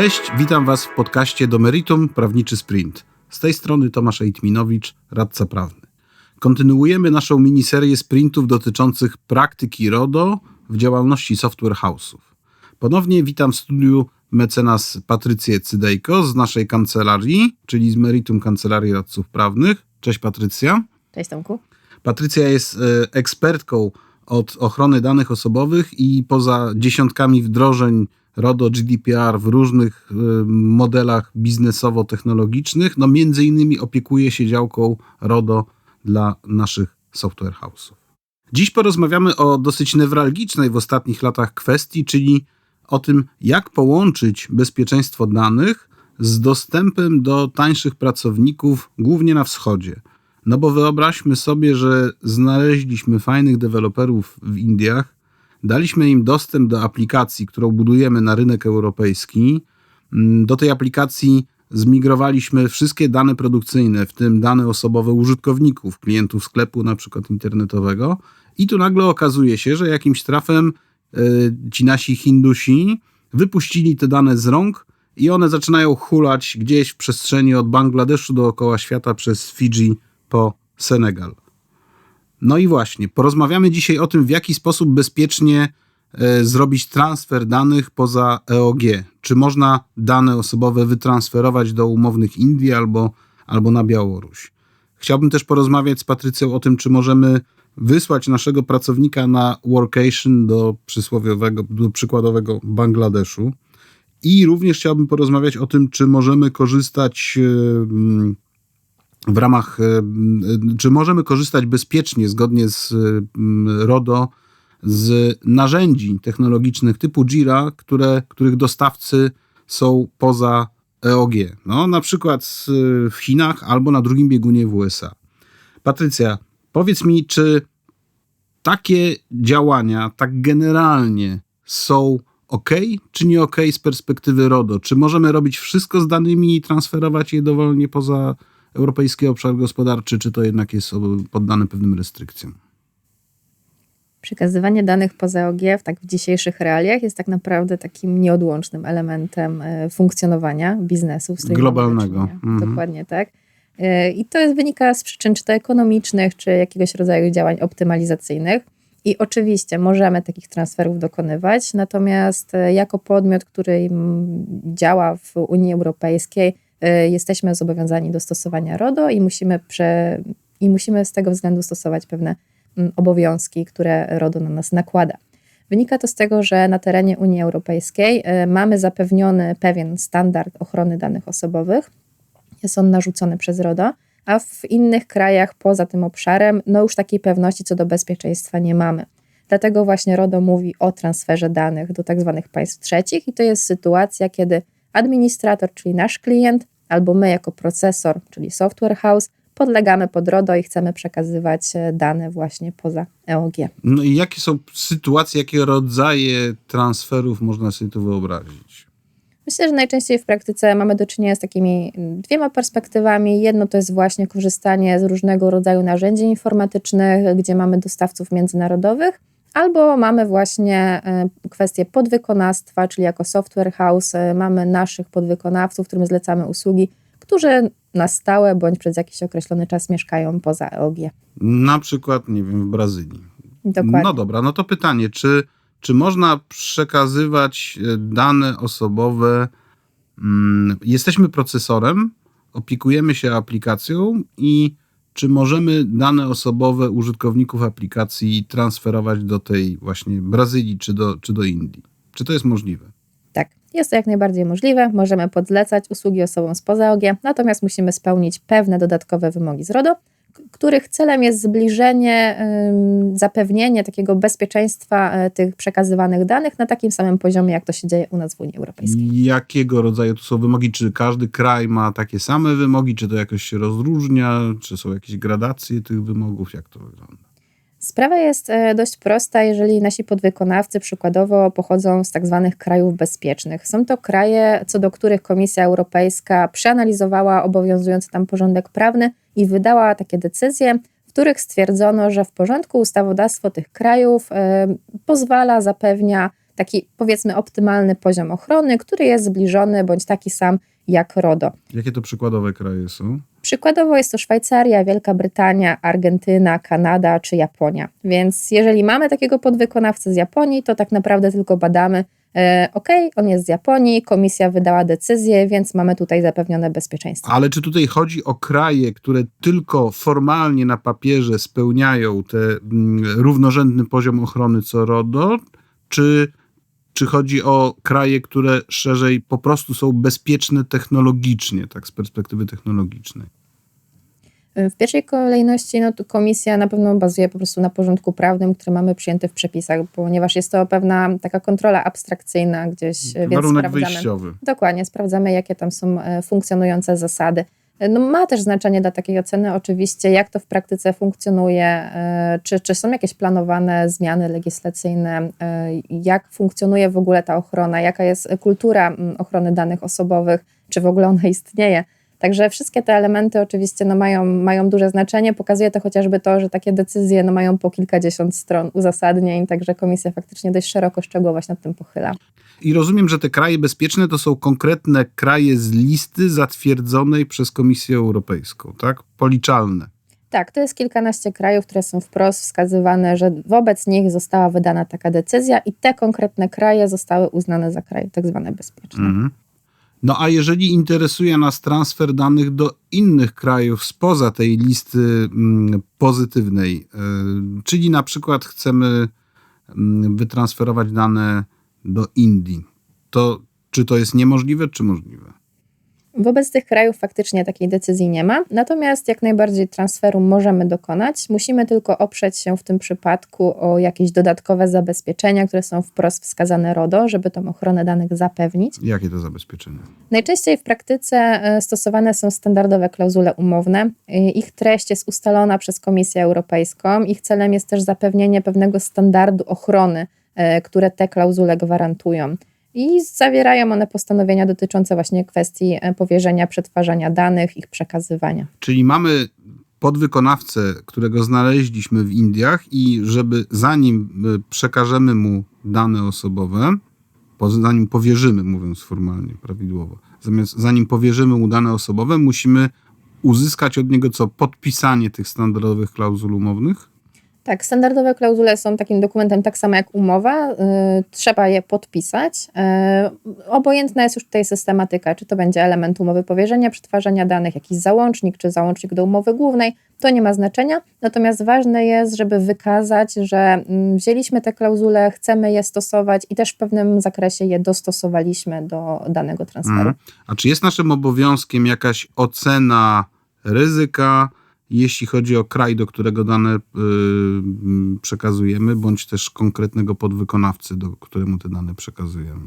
Cześć, witam Was w podcaście do Meritum Prawniczy Sprint. Z tej strony Tomasz Ejtminowicz, radca prawny. Kontynuujemy naszą miniserię sprintów dotyczących praktyki RODO w działalności software house'ów. Ponownie witam w studiu mecenas Patrycję Cydejko z naszej kancelarii, czyli z Meritum Kancelarii Radców Prawnych. Cześć Patrycja. Cześć Tomku. Patrycja jest e, ekspertką od ochrony danych osobowych i poza dziesiątkami wdrożeń RODO GDPR w różnych y, modelach biznesowo-technologicznych, no między innymi opiekuje się działką RODO dla naszych software house'ów. Dziś porozmawiamy o dosyć newralgicznej w ostatnich latach kwestii, czyli o tym, jak połączyć bezpieczeństwo danych z dostępem do tańszych pracowników, głównie na wschodzie. No bo wyobraźmy sobie, że znaleźliśmy fajnych deweloperów w Indiach, daliśmy im dostęp do aplikacji, którą budujemy na rynek europejski. Mm, do tej aplikacji zmigrowaliśmy wszystkie dane produkcyjne, w tym dane osobowe użytkowników, klientów sklepu na przykład internetowego. I tu nagle okazuje się, że jakimś trafem yy, ci nasi Hindusi wypuścili te dane z rąk i one zaczynają hulać gdzieś w przestrzeni od Bangladeszu dookoła świata przez Fidżi po Senegal. No i właśnie, porozmawiamy dzisiaj o tym, w jaki sposób bezpiecznie e, zrobić transfer danych poza EOG. Czy można dane osobowe wytransferować do umownych Indii albo, albo na Białoruś. Chciałbym też porozmawiać z Patrycją o tym, czy możemy wysłać naszego pracownika na workation do przysłowiowego, do przykładowego Bangladeszu. I również chciałbym porozmawiać o tym, czy możemy korzystać w ramach, e, czy możemy korzystać bezpiecznie, zgodnie z RODO, z narzędzi technologicznych typu Jira, które, których dostawcy są poza EOG. No, na przykład w Chinach albo na drugim biegunie w USA. Patrycja, powiedz mi, czy takie działania tak generalnie są ok, czy nie ok z perspektywy RODO? Czy możemy robić wszystko z danymi i transferować je dowolnie poza Europejski Obszar Gospodarczy, czy to jednak jest poddane pewnym restrykcjom? Przekazywanie danych poza OG w tak w dzisiejszych realiach jest tak naprawdę takim nieodłącznym elementem e, funkcjonowania biznesu. Globalnego. Mhm. Dokładnie tak. E, I to jest, wynika z przyczyn czy to ekonomicznych, czy jakiegoś rodzaju działań optymalizacyjnych. I oczywiście możemy takich transferów dokonywać, natomiast e, jako podmiot, który działa w Unii Europejskiej, jesteśmy zobowiązani do stosowania RODO i musimy, prze, i musimy z tego względu stosować pewne mm, obowiązki, które RODO na nas nakłada. Wynika to z tego, że na terenie Unii Europejskiej y, mamy zapewniony pewien standard ochrony danych osobowych. Jest on narzucony przez RODO, a w innych krajach poza tym obszarem no już takiej pewności co do bezpieczeństwa nie mamy. Dlatego właśnie RODO mówi o transferze danych do tzw. Tak państw trzecich i to jest sytuacja, kiedy administrator, czyli nasz klient, albo my jako procesor, czyli software house, podlegamy pod RODO i chcemy przekazywać e, dane właśnie poza EOG. No i jakie są sytuacje, jakie rodzaje transferów można sobie tu wyobrazić? Myślę, że najczęściej w praktyce mamy do czynienia z takimi dwiema perspektywami. Jedno to jest właśnie korzystanie z różnego rodzaju narzędzi informatycznych, gdzie mamy dostawców międzynarodowych, Albo mamy właśnie e, kwestię podwykonawstwa, czyli jako software house e, mamy naszych podwykonawców, którym zlecamy usługi, którzy na stałe bądź przez jakiś określony czas mieszkają poza EOG. Na przykład, nie wiem, w Brazylii. Dokładnie. No dobra, no to pytanie, czy, czy można przekazywać e, dane osobowe? Hmm, jesteśmy procesorem, opiekujemy się aplikacją i czy możemy dane osobowe użytkowników aplikacji transferować do tej właśnie Brazylii czy do, czy do Indii? Czy to jest możliwe? Tak, jest to jak najbardziej możliwe. Możemy podlecać usługi osobom spoza OG, natomiast musimy spełnić pewne dodatkowe wymogi z RODO, których celem jest zbliżenie, zapewnienie takiego bezpieczeństwa e, tych przekazywanych danych na takim samym poziomie, jak to się dzieje u nas w Unii Europejskiej. Jakiego rodzaju to są wymogi? Czy każdy kraj ma takie same wymogi? Czy to jakoś się rozróżnia? Czy są jakieś gradacje tych wymogów? Jak to wygląda? Sprawa jest e, dość prosta, jeżeli nasi podwykonawcy przykładowo pochodzą z tak zwanych krajów bezpiecznych. Są to kraje, co do których Komisja Europejska przeanalizowała obowiązujący tam porządek prawny i wydała takie decyzje, w których stwierdzono, że w porządku ustawodawstwo tych krajów y, pozwala, zapewnia taki powiedzmy optymalny poziom ochrony, który jest zbliżony bądź taki sam jak RODO. Jakie to przykładowe kraje są? Przykładowo jest to Szwajcaria, Wielka Brytania, Argentyna, Kanada czy Japonia. Więc jeżeli mamy takiego podwykonawcę z Japonii, to tak naprawdę tylko badamy, e, ok, on jest z Japonii, komisja wydała decyzję, więc mamy tutaj zapewnione bezpieczeństwo. Ale czy tutaj chodzi o kraje, które tylko formalnie na papierze spełniają ten mm, równorzędny poziom ochrony co RODO, czy, czy chodzi o kraje, które szerzej po prostu są bezpieczne technologicznie, tak z perspektywy technologicznej? W pierwszej kolejności no, komisja na pewno bazuje po prostu na porządku prawnym, który mamy przyjęty w przepisach, ponieważ jest to pewna taka kontrola abstrakcyjna gdzieś, więc Warunek sprawdzamy. wyjściowy. Dokładnie, sprawdzamy, jakie tam są e, funkcjonujące zasady. No, ma też znaczenie dla takiej oceny oczywiście, jak to w praktyce funkcjonuje, e, czy, czy są jakieś planowane zmiany legislacyjne, e, jak funkcjonuje w ogóle ta ochrona, jaka jest kultura ochrony danych osobowych, czy w ogóle ona istnieje. Także wszystkie te elementy oczywiście no, mają, mają duże znaczenie. Pokazuje to chociażby to, że takie decyzje no, mają po kilkadziesiąt stron uzasadnień, także komisja faktycznie dość szeroko, szczegółowo się nad tym pochyla. I rozumiem, że te kraje bezpieczne to są konkretne kraje z listy zatwierdzonej przez Komisję Europejską, tak? Policzalne. Tak, to jest kilkanaście krajów, które są wprost wskazywane, że wobec nich została wydana taka decyzja i te konkretne kraje zostały uznane za kraje tak zwane bezpieczne. Mhm. No a jeżeli interesuje nas transfer danych do innych krajów spoza tej listy mm, pozytywnej, y, czyli na przykład chcemy mm, wytransferować dane do Indii, to czy to jest niemożliwe, czy możliwe? Wobec tych krajów faktycznie takiej decyzji nie ma, natomiast jak najbardziej transferu możemy dokonać. Musimy tylko oprzeć się w tym przypadku o jakieś dodatkowe zabezpieczenia, które są wprost wskazane RODO, żeby tą ochronę danych zapewnić. Jakie to zabezpieczenie? Najczęściej w praktyce e, stosowane są standardowe klauzule umowne. E, Ich treść jest ustalona przez Komisję Europejską. Ich celem jest też zapewnienie pewnego standardu ochrony, e, które te klauzule gwarantują. I zawierają one postanowienia dotyczące właśnie kwestii e, powierzenia, przetwarzania danych, ich przekazywania. Czyli mamy podwykonawcę, którego znaleźliśmy w Indiach i żeby zanim y, przekażemy mu dane osobowe, zanim powierzymy, mówiąc formalnie, prawidłowo, zamiast zanim powierzymy mu dane osobowe, musimy uzyskać od niego co? Podpisanie tych standardowych klauzul umownych? Tak, standardowe klauzule są takim dokumentem tak samo jak umowa. y, trzeba je podpisać. Y, obojętna jest już tutaj systematyka, czy to będzie element umowy powierzenia, przetwarzania danych, jakiś załącznik, czy załącznik do umowy głównej. To nie ma znaczenia. Natomiast ważne jest, żeby wykazać, że mm, wzięliśmy te klauzule, chcemy je stosować i też w pewnym zakresie je dostosowaliśmy do danego transferu. Mhm. A czy jest naszym obowiązkiem jakaś ocena ryzyka, jeśli chodzi o kraj, do którego dane y, przekazujemy, bądź też konkretnego podwykonawcy, do któremu te dane przekazujemy?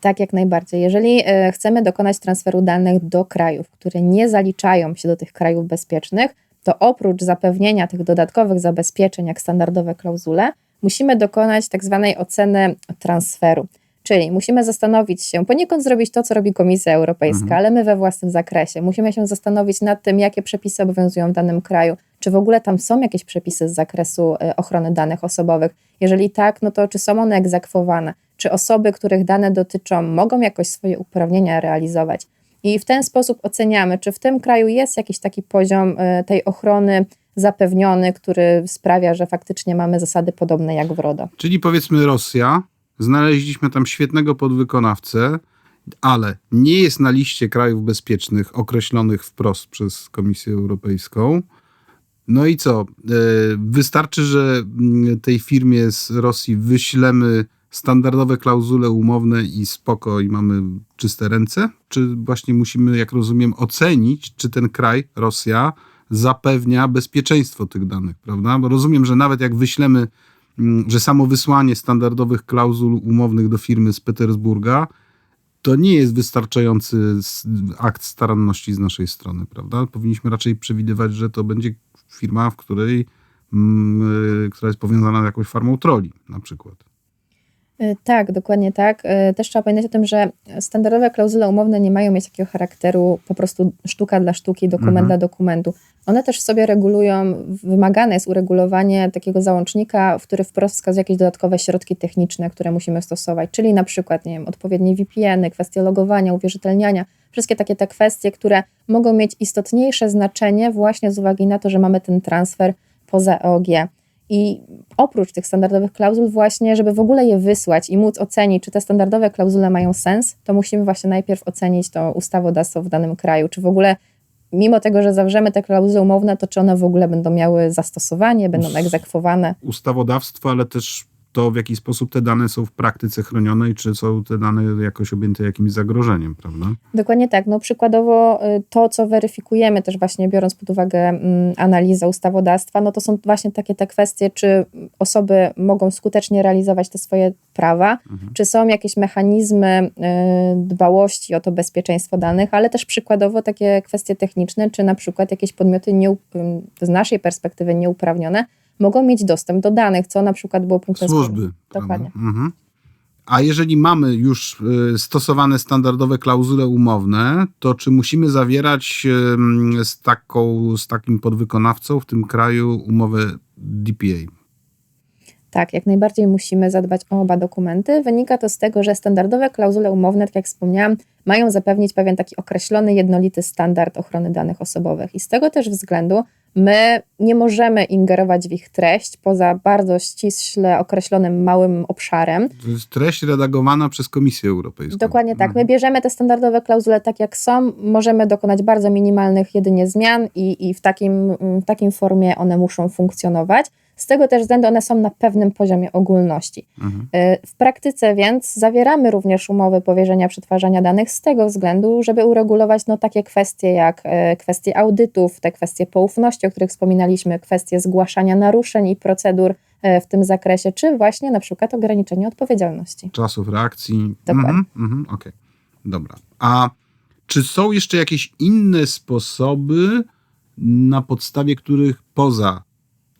Tak, jak najbardziej. Jeżeli e, chcemy dokonać transferu danych do krajów, które nie zaliczają się do tych krajów bezpiecznych, to oprócz zapewnienia tych dodatkowych zabezpieczeń, jak standardowe klauzule, musimy dokonać tak zwanej oceny transferu. Czyli musimy zastanowić się, poniekąd zrobić to, co robi Komisja Europejska, Mhm. ale my we własnym zakresie. Musimy się zastanowić nad tym, jakie przepisy obowiązują w danym kraju, czy w ogóle tam są jakieś przepisy z zakresu e, ochrony danych osobowych. Jeżeli tak, no to czy są one egzekwowane? Czy osoby, których dane dotyczą, mogą jakoś swoje uprawnienia realizować? I w ten sposób oceniamy, czy w tym kraju jest jakiś taki poziom e, tej ochrony zapewniony, który sprawia, że faktycznie mamy zasady podobne jak w RODO. Czyli powiedzmy Rosja, znaleźliśmy tam świetnego podwykonawcę, ale nie jest na liście krajów bezpiecznych określonych wprost przez Komisję Europejską. No i co? E, Wystarczy, że mm, tej firmie z Rosji wyślemy standardowe klauzule umowne i spoko, i mamy czyste ręce? Czy właśnie musimy, jak rozumiem, ocenić, czy ten kraj, Rosja, zapewnia bezpieczeństwo tych danych, prawda? Bo rozumiem, że nawet jak wyślemy że samo wysłanie standardowych klauzul umownych do firmy z Petersburga to nie jest wystarczający akt staranności z naszej strony, prawda? Powinniśmy raczej przewidywać, że to będzie firma, w której, mm, y, która jest powiązana z jakąś farmą troli na przykład. Y, Tak, dokładnie tak. Y, Też trzeba pamiętać o tym, że standardowe klauzule umowne nie mają mieć takiego charakteru po prostu sztuka dla sztuki, dokument Mhm. dla dokumentu. One też sobie regulują, wymagane jest uregulowanie takiego załącznika, w który wprost wskazuje jakieś dodatkowe środki techniczne, które musimy stosować, czyli na przykład, nie wiem, odpowiednie VPN-y, kwestie logowania, uwierzytelniania, wszystkie takie te kwestie, które mogą mieć istotniejsze znaczenie właśnie z uwagi na to, że mamy ten transfer poza EOG. I oprócz tych standardowych klauzul, właśnie, żeby w ogóle je wysłać i móc ocenić, czy te standardowe klauzule mają sens, to musimy właśnie najpierw ocenić to ustawodawstwo w danym kraju, czy w ogóle, mimo tego, że zawrzemy te klauzule umowne, to czy one w ogóle będą miały zastosowanie, będą egzekwowane. Ustawodawstwo, ale też to, w jaki sposób te dane są w praktyce chronione i czy są te dane jakoś objęte jakimś zagrożeniem, prawda? Dokładnie tak. No przykładowo y, to, co weryfikujemy też właśnie biorąc pod uwagę mm, analizę ustawodawstwa, no to są właśnie takie te kwestie, czy osoby mogą skutecznie realizować te swoje prawa, czy są jakieś mechanizmy y, dbałości o to bezpieczeństwo danych, ale też przykładowo takie kwestie techniczne, czy na przykład jakieś podmioty nie, z naszej perspektywy nieuprawnione mogą mieć dostęp do danych, co na przykład było punktem Służby. Dokładnie. Mhm. A jeżeli mamy już y, stosowane standardowe klauzule umowne, to czy musimy zawierać z, taką, z takim podwykonawcą w tym kraju umowę DPA? Tak, jak najbardziej musimy zadbać o oba dokumenty. Wynika to z tego, że standardowe klauzule umowne, tak jak wspomniałam, mają zapewnić pewien taki określony, jednolity standard ochrony danych osobowych. I z tego też względu my nie możemy ingerować w ich treść poza bardzo ściśle określonym małym obszarem. To jest treść redagowana przez Komisję Europejską. Dokładnie tak. My Mhm. bierzemy te standardowe klauzule tak jak są, możemy dokonać bardzo minimalnych jedynie zmian i, i w, takim, w takim formie one muszą funkcjonować. Z tego też względu one są na pewnym poziomie ogólności. Mhm. Y, W praktyce więc zawieramy również umowy powierzenia przetwarzania danych z tego względu, żeby uregulować no, takie kwestie jak e, kwestie audytów, te kwestie poufności, o których wspominaliśmy, kwestie zgłaszania naruszeń i procedur e, w tym zakresie, czy właśnie na przykład ograniczenie odpowiedzialności. Czasów reakcji. Dokładnie. Mhm, mhm, Okej, dobra. A czy są jeszcze jakieś inne sposoby, na podstawie których poza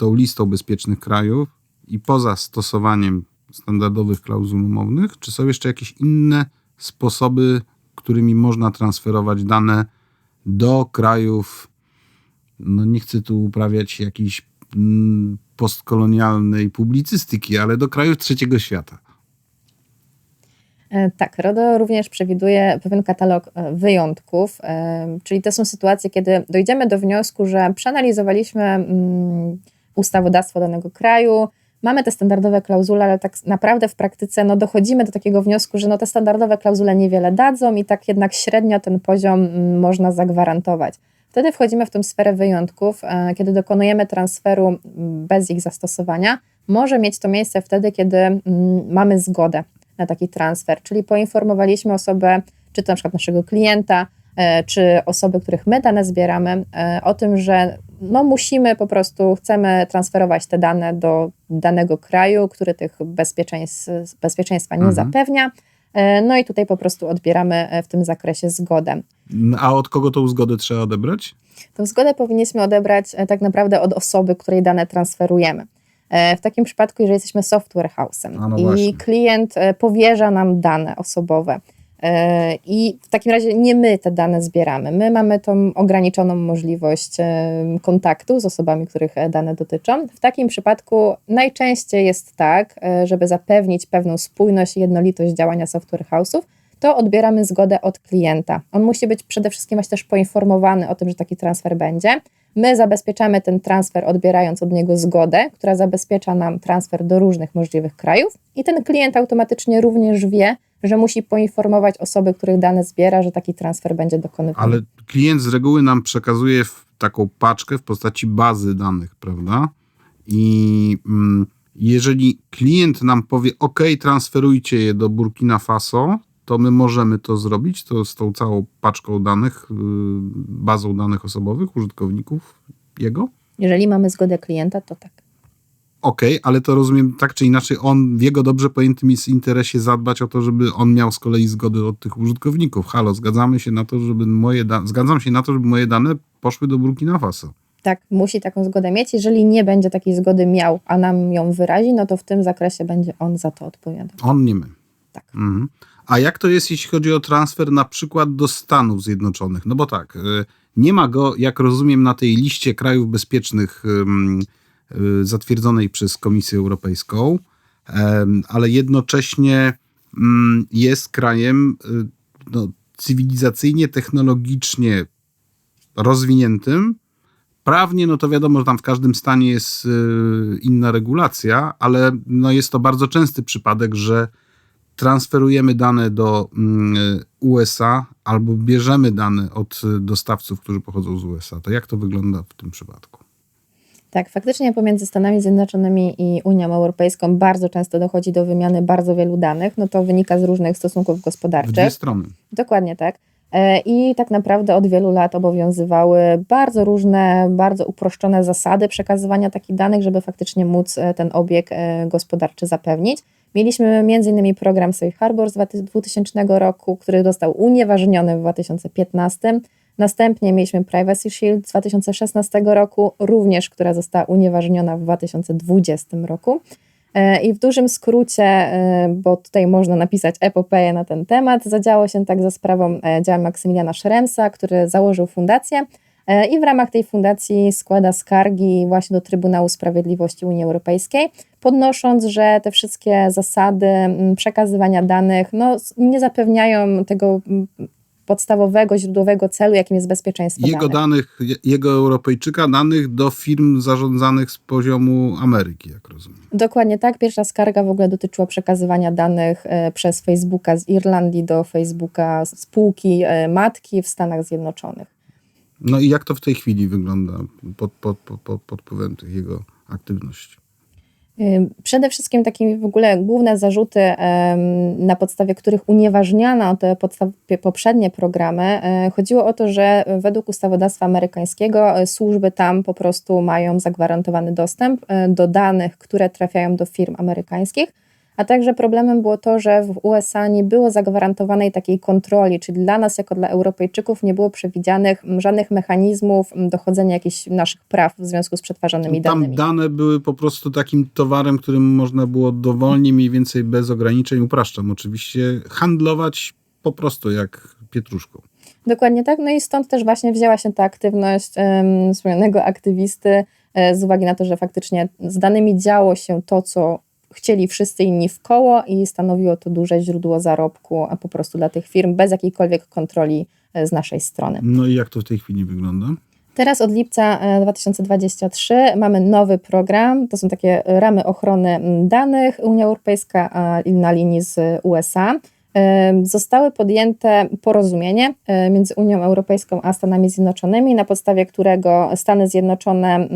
tą listą bezpiecznych krajów i poza stosowaniem standardowych klauzul umownych, czy są jeszcze jakieś inne sposoby, którymi można transferować dane do krajów, no nie chcę tu uprawiać jakiejś mm, postkolonialnej publicystyki, ale do krajów trzeciego świata? E, Tak, RODO również przewiduje pewien katalog e, wyjątków, e, czyli to są sytuacje, kiedy dojdziemy do wniosku, że przeanalizowaliśmy mm, ustawodawstwo danego kraju, mamy te standardowe klauzule, ale tak naprawdę w praktyce no, dochodzimy do takiego wniosku, że no, te standardowe klauzule niewiele dadzą i tak jednak średnio ten poziom mm, można zagwarantować. Wtedy wchodzimy w tę sferę wyjątków, e, kiedy dokonujemy transferu mm, bez ich zastosowania. Może mieć to miejsce wtedy, kiedy mm, mamy zgodę na taki transfer, czyli poinformowaliśmy osobę, czy to na przykład naszego klienta, e, czy osoby, których my dane zbieramy, e, o tym, że no musimy po prostu, chcemy transferować te dane do danego kraju, który tych bezpieczeństw, bezpieczeństwa nie Mhm. zapewnia. E, No i tutaj po prostu odbieramy e, w tym zakresie zgodę. A od kogo tą zgodę trzeba odebrać? Tą zgodę powinniśmy odebrać e, tak naprawdę od osoby, której dane transferujemy. W takim przypadku, jeżeli jesteśmy software house'em no i klient powierza nam dane osobowe i w takim razie nie my te dane zbieramy. My mamy tą ograniczoną możliwość e, kontaktu z osobami, których e, dane dotyczą. W takim przypadku najczęściej jest tak, e, żeby zapewnić pewną spójność i jednolitość działania software house'ów, to odbieramy zgodę od klienta. On musi być przede wszystkim też poinformowany o tym, że taki transfer będzie. My zabezpieczamy ten transfer, odbierając od niego zgodę, która zabezpiecza nam transfer do różnych możliwych krajów, i ten klient automatycznie również wie, że musi poinformować osoby, których dane zbiera, że taki transfer będzie dokonywany. Ale klient z reguły nam przekazuje taką paczkę w postaci bazy danych, prawda? I mm, jeżeli klient nam powie, OK, transferujcie je do Burkina Faso, to my możemy to zrobić, to z tą całą paczką danych, yy, bazą danych osobowych użytkowników jego. Jeżeli mamy zgodę klienta, to tak. Okej, ale to rozumiem tak czy inaczej, on w jego dobrze pojętym jest interesie zadbać o to, żeby on miał z kolei zgodę od tych użytkowników. Halo, zgadzamy się na to, żeby moje da- zgadzam się na to, żeby moje dane poszły do Burkina Faso. Tak, musi taką zgodę mieć. Jeżeli nie będzie takiej zgody miał, a nam ją wyrazi, no to w tym zakresie będzie on za to odpowiadał. On, nie my. Tak. Mhm. A jak to jest, jeśli chodzi o transfer na przykład do Stanów Zjednoczonych? No bo tak, y, nie ma go, jak rozumiem, na tej liście krajów bezpiecznych ym, y, zatwierdzonej przez Komisję Europejską, ale jednocześnie mm, jest krajem y, no, cywilizacyjnie, technologicznie rozwiniętym. Prawnie, no to wiadomo, że tam w każdym stanie jest y, inna regulacja, ale no jest to bardzo częsty przypadek, że transferujemy dane do mm, USA albo bierzemy dane od y, dostawców, którzy pochodzą z USA. To jak to wygląda w tym przypadku? Tak, faktycznie pomiędzy Stanami Zjednoczonymi i Unią Europejską bardzo często dochodzi do wymiany bardzo wielu danych. No to wynika z różnych stosunków W dwie gospodarczych. strony. Dokładnie tak. E, I tak naprawdę od wielu lat obowiązywały bardzo różne, bardzo uproszczone zasady przekazywania takich danych, żeby faktycznie móc e, ten obieg e, gospodarczy zapewnić. Mieliśmy m.in. program Safe Harbor z 2000 roku, który został unieważniony w 2015. Następnie mieliśmy Privacy Shield z 2016 roku, również która została unieważniona w 2020 roku. E, I w dużym skrócie, e, bo tutaj można napisać epopeję na ten temat, zadziało się tak za sprawą e, działa Maksymiliana Szeremsa, który założył fundację i w ramach tej fundacji składa skargi właśnie do Trybunału Sprawiedliwości Unii Europejskiej, podnosząc, że te wszystkie zasady przekazywania danych no, nie zapewniają tego podstawowego, źródłowego celu, jakim jest bezpieczeństwo Jego danych. danych, je- jego Europejczyka danych do firm zarządzanych z poziomu Ameryki, jak rozumiem. Dokładnie tak. Pierwsza skarga w ogóle dotyczyła przekazywania danych e, przez Facebooka z Irlandii do Facebooka spółki e, matki w Stanach Zjednoczonych. No i jak to w tej chwili wygląda pod, pod, pod, pod, pod wpływem tych jego aktywności? Przede wszystkim takie w ogóle główne zarzuty, na podstawie których unieważniano te poprzednie programy, e, chodziło o to, że według ustawodawstwa amerykańskiego e, służby tam po prostu mają zagwarantowany dostęp e, do danych, które trafiają do firm amerykańskich. A także problemem było to, że w USA nie było zagwarantowanej takiej kontroli, czyli dla nas, jako dla Europejczyków, nie było przewidzianych żadnych mechanizmów dochodzenia jakichś naszych praw w związku z przetwarzanymi Tam danymi. dane były po prostu takim towarem, którym można było dowolnie, mniej więcej bez ograniczeń, upraszczam oczywiście, handlować po prostu jak pietruszką. Dokładnie tak. No i stąd też właśnie wzięła się ta aktywność um, wspomnianego aktywisty e, z uwagi na to, że faktycznie z danymi działo się to, co chcieli wszyscy inni w koło i stanowiło to duże źródło zarobku a po prostu dla tych firm bez jakiejkolwiek kontroli e, z naszej strony. No i jak to w tej chwili wygląda? Teraz od lipca e, 2023 mamy nowy program. To są takie ramy ochrony danych Unia Europejska a na linii z USA. E, Zostały podjęte porozumienie e, między Unią Europejską a Stanami Zjednoczonymi, na podstawie którego Stany Zjednoczone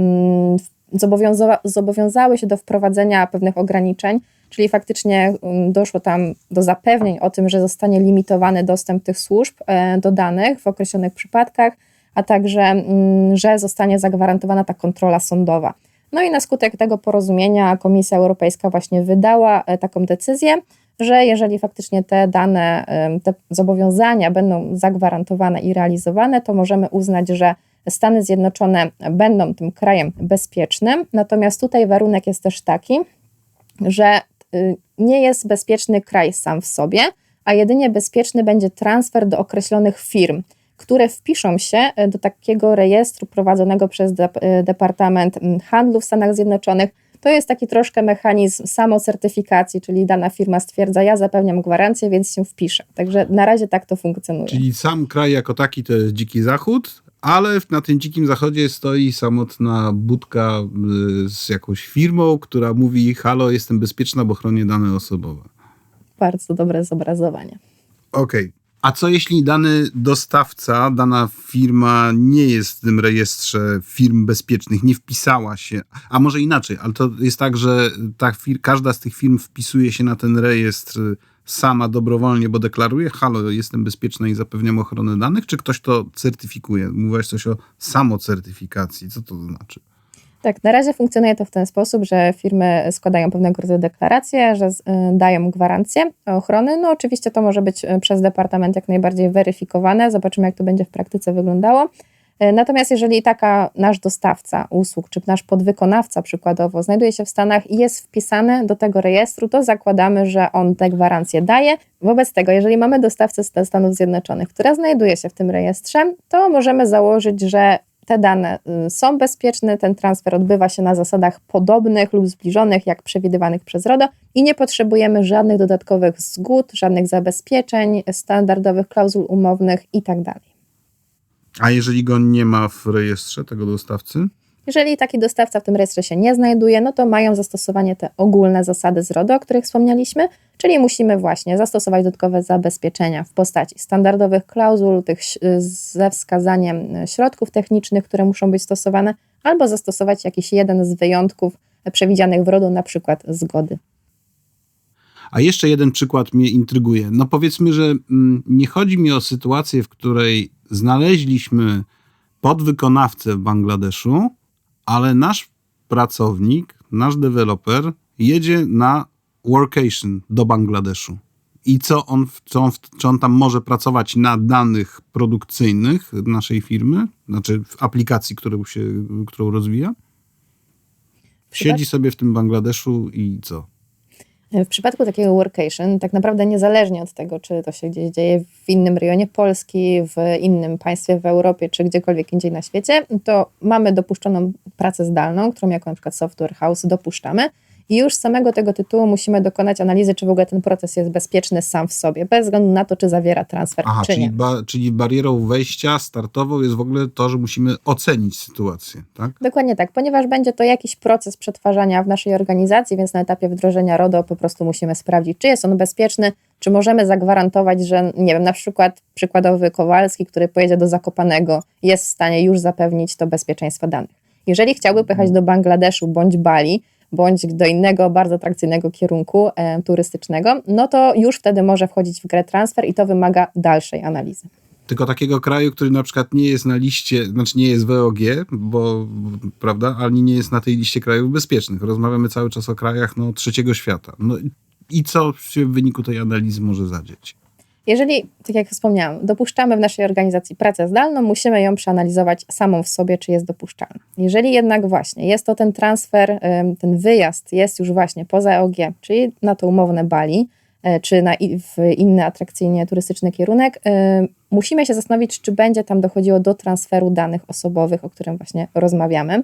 zobowiąza- zobowiązały się do wprowadzenia pewnych ograniczeń, czyli faktycznie mm, doszło tam do zapewnień o tym, że zostanie limitowany dostęp tych służb e, do danych w określonych przypadkach, a także, mm, że zostanie zagwarantowana ta kontrola sądowa. No i na skutek tego porozumienia Komisja Europejska właśnie wydała e, taką decyzję, że jeżeli faktycznie te dane, em, te zobowiązania będą zagwarantowane i realizowane, to możemy uznać, że Stany Zjednoczone będą tym krajem bezpiecznym. Natomiast tutaj warunek jest też taki, że y, nie jest bezpieczny kraj sam w sobie, a jedynie bezpieczny będzie transfer do określonych firm, które wpiszą się y, do takiego rejestru prowadzonego przez y, Departament Handlu w Stanach Zjednoczonych. To jest taki troszkę mechanizm samocertyfikacji, czyli dana firma stwierdza, ja zapewniam gwarancję, więc się wpiszę. Także na razie tak to funkcjonuje. Czyli sam kraj jako taki to jest dziki zachód, ale na tym dzikim zachodzie stoi samotna budka y, z jakąś firmą, która mówi halo, jestem bezpieczna, bo chronię dane osobowe. Bardzo dobre zobrazowanie. Okej. A co jeśli dany dostawca, dana firma nie jest w tym rejestrze firm bezpiecznych, nie wpisała się? A może inaczej, ale to jest tak, że ta każda z tych firm wpisuje się na ten rejestr sama dobrowolnie, bo deklaruje, halo, jestem bezpieczna i zapewniam ochronę danych, czy ktoś to certyfikuje? Mówiłeś coś o samocertyfikacji. Co to znaczy? Tak, na razie funkcjonuje to w ten sposób, że firmy składają pewnego rodzaju deklaracje, że y, dają gwarancję ochrony. No oczywiście to może być y, przez departament jak najbardziej weryfikowane. Zobaczymy, jak to będzie w praktyce wyglądało. E, Natomiast jeżeli taka nasz dostawca usług, czy nasz podwykonawca przykładowo znajduje się w Stanach i jest wpisany do tego rejestru, to zakładamy, że on te gwarancje daje. Wobec tego, jeżeli mamy dostawcę z Stanów Zjednoczonych, która znajduje się w tym rejestrze, to możemy założyć, że te dane y, są bezpieczne, ten transfer odbywa się na zasadach podobnych lub zbliżonych, jak przewidywanych przez RODO i nie potrzebujemy żadnych dodatkowych zgód, żadnych zabezpieczeń, standardowych klauzul umownych itd. A jeżeli go nie ma w rejestrze tego dostawcy? Jeżeli taki dostawca w tym rejestrze się nie znajduje, no to mają zastosowanie te ogólne zasady z RODO, o których wspomnieliśmy, czyli musimy właśnie zastosować dodatkowe zabezpieczenia w postaci standardowych klauzul, tych ze wskazaniem e, środków technicznych, które muszą być stosowane, albo zastosować jakiś jeden z wyjątków przewidzianych w RODO, na przykład zgody. A jeszcze jeden przykład mnie intryguje. No powiedzmy, że mm, nie chodzi mi o sytuację, w której znaleźliśmy podwykonawcę w Bangladeszu, ale nasz pracownik, nasz deweloper jedzie na workation do Bangladeszu. I co on, co on, czy on tam może pracować na danych produkcyjnych naszej firmy, znaczy w aplikacji, którą, się, którą rozwija? Siedzi sobie w tym Bangladeszu i co? W przypadku takiego workation, tak naprawdę niezależnie od tego, czy to się gdzieś dzieje w innym rejonie Polski, w innym państwie w Europie, czy gdziekolwiek indziej na świecie, to mamy dopuszczoną pracę zdalną, którą jako na przykład Software House dopuszczamy. I już z samego tego tytułu musimy dokonać analizy, czy w ogóle ten proces jest bezpieczny sam w sobie, bez względu na to, czy zawiera transfer, Aha, czy czyli, nie. ba, czyli barierą wejścia startową jest w ogóle to, że musimy ocenić sytuację, tak? Dokładnie tak, ponieważ będzie to jakiś proces przetwarzania w naszej organizacji, więc na etapie wdrożenia RODO po prostu musimy sprawdzić, czy jest on bezpieczny, czy możemy zagwarantować, że nie wiem, na przykład przykładowy Kowalski, który pojedzie do Zakopanego, jest w stanie już zapewnić to bezpieczeństwo danych. Jeżeli chciałby pojechać do Bangladeszu bądź Bali, bądź do innego bardzo atrakcyjnego kierunku e, turystycznego, no to już wtedy może wchodzić w grę transfer i to wymaga dalszej analizy. Tylko takiego kraju, który na przykład nie jest na liście, znaczy nie jest w EOG, bo, prawda, ani nie jest na tej liście krajów bezpiecznych. Rozmawiamy cały czas o krajach no, trzeciego świata. No, i- co się w wyniku tej analizy może zadzieć? Jeżeli, tak jak wspomniałam, dopuszczamy w naszej organizacji pracę zdalną, musimy ją przeanalizować samą w sobie, czy jest dopuszczalna. Jeżeli jednak właśnie jest to ten transfer, ten wyjazd jest już właśnie poza EOG, czyli na to umowne Bali, e, czy na, w inny atrakcyjnie turystyczny kierunek, ym, musimy się zastanowić, czy będzie tam dochodziło do transferu danych osobowych, o którym właśnie rozmawiamy.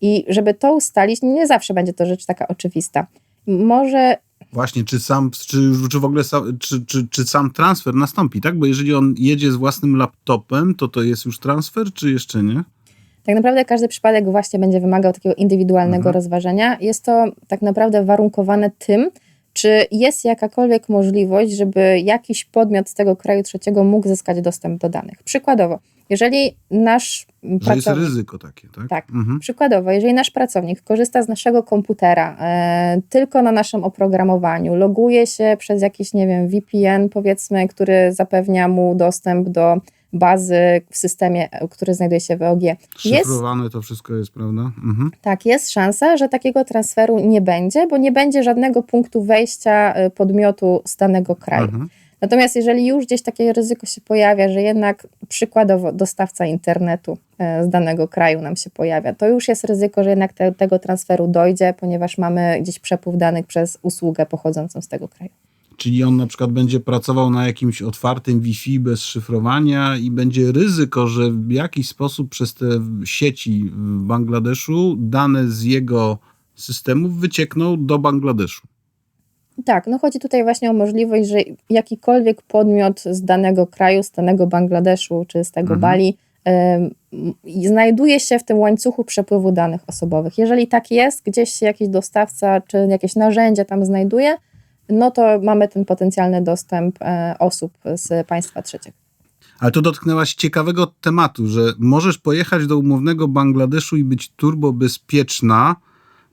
I żeby to ustalić, nie zawsze będzie to rzecz taka oczywista. Może Właśnie, czy sam, czy, czy w ogóle sam, czy, czy, czy sam transfer nastąpi, tak? Bo jeżeli on jedzie z własnym laptopem, to to jest już transfer, czy jeszcze nie? Tak naprawdę każdy przypadek właśnie będzie wymagał takiego indywidualnego Mhm. rozważenia. Jest to tak naprawdę warunkowane tym, czy jest jakakolwiek możliwość, żeby jakiś podmiot z tego kraju trzeciego mógł zyskać dostęp do danych. Przykładowo, jeżeli nasz Że jest pracownik, ryzyko takie, tak? Tak. Mhm. przykładowo, jeżeli nasz pracownik korzysta z naszego komputera e, tylko na naszym oprogramowaniu, loguje się przez jakiś, nie wiem, VPN powiedzmy, który zapewnia mu dostęp do bazy w systemie, który znajduje się w EOG. Jest Szyfrowane to wszystko jest, prawda? Mhm. tak, jest szansa, że takiego transferu nie będzie, bo nie będzie żadnego punktu wejścia y, podmiotu z danego kraju. Mhm. Natomiast jeżeli już gdzieś takie ryzyko się pojawia, że jednak przykładowo dostawca internetu y, z danego kraju nam się pojawia, to już jest ryzyko, że jednak te, tego transferu dojdzie, ponieważ mamy gdzieś przepływ danych przez usługę pochodzącą z tego kraju. Czyli on na przykład będzie pracował na jakimś otwartym Wi-Fi bez szyfrowania i będzie ryzyko, że w jakiś sposób przez te sieci w Bangladeszu dane z jego systemów wyciekną do Bangladeszu. Tak, no chodzi tutaj właśnie o możliwość, że jakikolwiek podmiot z danego kraju, z danego Bangladeszu czy z tego Mhm. Bali i znajduje się w tym łańcuchu przepływu danych osobowych. Jeżeli tak jest, gdzieś się jakiś dostawca czy jakieś narzędzie tam znajduje, no to mamy ten potencjalny dostęp e, osób z państwa trzeciego. Ale tu dotknęłaś ciekawego tematu, że możesz pojechać do umownego Bangladeszu i być turbo bezpieczna,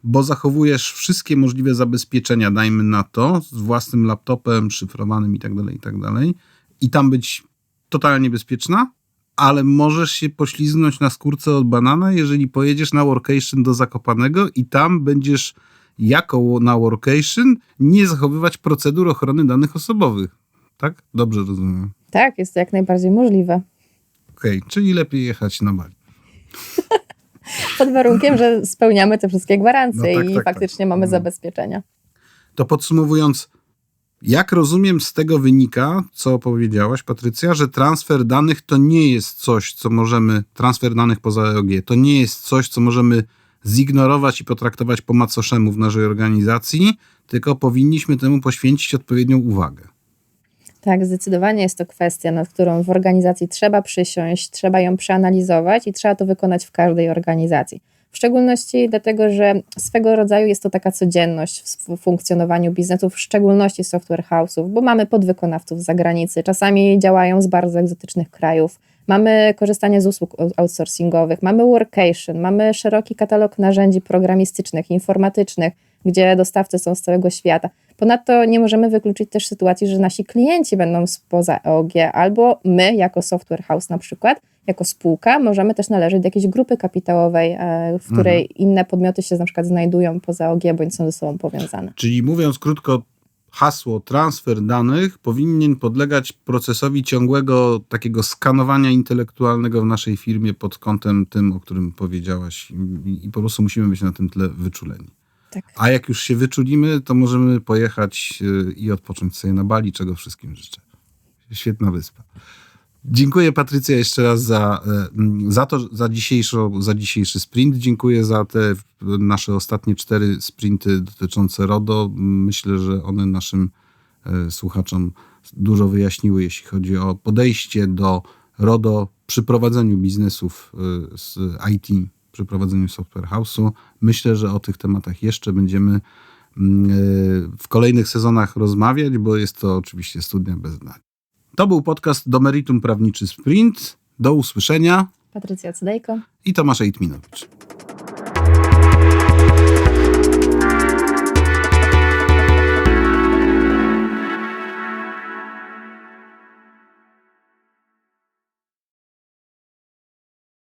bo zachowujesz wszystkie możliwe zabezpieczenia, dajmy na to, z własnym laptopem, szyfrowanym i tak dalej, i tak dalej. I tam być totalnie bezpieczna, ale możesz się poślizgnąć na skórce od banana, jeżeli pojedziesz na workation do Zakopanego i tam będziesz jako na workation nie zachowywać procedur ochrony danych osobowych. Tak? Dobrze rozumiem. Tak, jest to jak najbardziej możliwe. Okej, czyli lepiej jechać na Bali. Pod warunkiem, że spełniamy te wszystkie gwarancje No tak, i tak, tak. faktycznie mamy Mhm. zabezpieczenia. To podsumowując, jak rozumiem z tego wynika, co powiedziałaś, Patrycja, że transfer danych to nie jest coś, co możemy, transfer danych poza EOG, to nie jest coś, co możemy zignorować i potraktować po macoszemu w naszej organizacji, tylko powinniśmy temu poświęcić odpowiednią uwagę. Tak, zdecydowanie jest to kwestia, nad którą w organizacji trzeba przysiąść, trzeba ją przeanalizować i trzeba to wykonać w każdej organizacji. W szczególności dlatego, że swego rodzaju jest to taka codzienność w funkcjonowaniu biznesów, w szczególności software house'ów, bo mamy podwykonawców z zagranicy, czasami działają z bardzo egzotycznych krajów, mamy korzystanie z usług outsourcingowych, mamy workation, mamy szeroki katalog narzędzi programistycznych, informatycznych, gdzie dostawcy są z całego świata. Ponadto nie możemy wykluczyć też sytuacji, że nasi klienci będą spoza EOG, albo my, jako software house na przykład, jako spółka, możemy też należeć do jakiejś grupy kapitałowej, e, w której inne podmioty się na przykład znajdują poza EOG, bądź są ze sobą powiązane. Czyli mówiąc krótko, hasło transfer danych powinien podlegać procesowi ciągłego takiego skanowania intelektualnego w naszej firmie pod kątem tym, o którym powiedziałaś i, po prostu musimy być na tym tle wyczuleni. Tak. A jak już się wyczulimy, to możemy pojechać y, i odpocząć sobie na Bali, czego wszystkim życzę. Świetna wyspa. Dziękuję Patrycja jeszcze raz za, e, za to, za, dzisiejszą, za dzisiejszy sprint. Dziękuję za te nasze ostatnie cztery sprinty dotyczące RODO. Myślę, że one naszym e, słuchaczom dużo wyjaśniły, jeśli chodzi o podejście do RODO przy prowadzeniu biznesów e, z IT, przy prowadzeniu software house'u. Myślę, że o tych tematach jeszcze będziemy w kolejnych sezonach rozmawiać, bo jest to oczywiście studnia bez dna. To był podcast do Meritum Prawniczy Sprint. Do usłyszenia Patrycja Cydejko. i Tomasz Ejtminowicz.